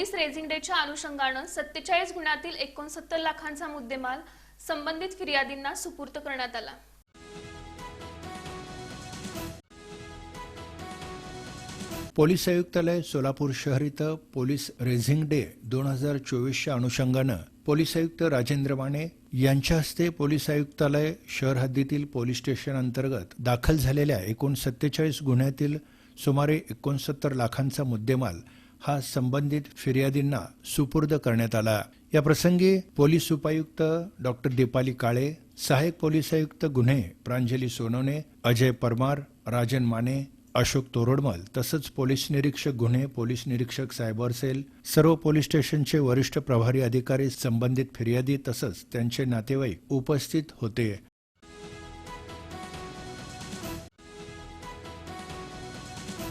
Police raising डेच्या अनुषंगानं सत्तेचाळीस गुन्ह्यातील एकोणसत्तर लाखांचा मुद्देमाल संबंधित फिर्यादींना सुपूर्त करण्यात आला. पोलीस आयुक्तालय सोलापूर शहर इथं पोलीस रेझिंग डे दोन हजार चोवीसच्या अनुषंगानं पोलीस आयुक्त राजेंद्र माने यांच्या हस्ते पोलीस आयुक्तालय शहर हद्दीतील पोलीस स्टेशन अंतर्गत दाखल झालेल्या एकूण सत्तेचाळीस गुन्ह्यातील सुमारे एकोणसत्तर लाखांचा मुद्देमाल हा संबंधित फिर्यादींना सुपूर्द करण्यात आला. या प्रसंगी पोलीस उपायुक्त डॉक्टर दीपाली काळे सहाय्यक पोलीस आयुक्त गुन्हे प्रांजली सोनवणे अजय परमार राजन माने अशोक तोरडमल तसंच पोलीस निरीक्षक गुन्हे पोलीस निरीक्षक सायबर सेल सर्व पोलीस स्टेशनचे वरिष्ठ प्रभारी अधिकारी संबंधित फिर्यादी तसंच त्यांचे नातेवाईक उपस्थित होते.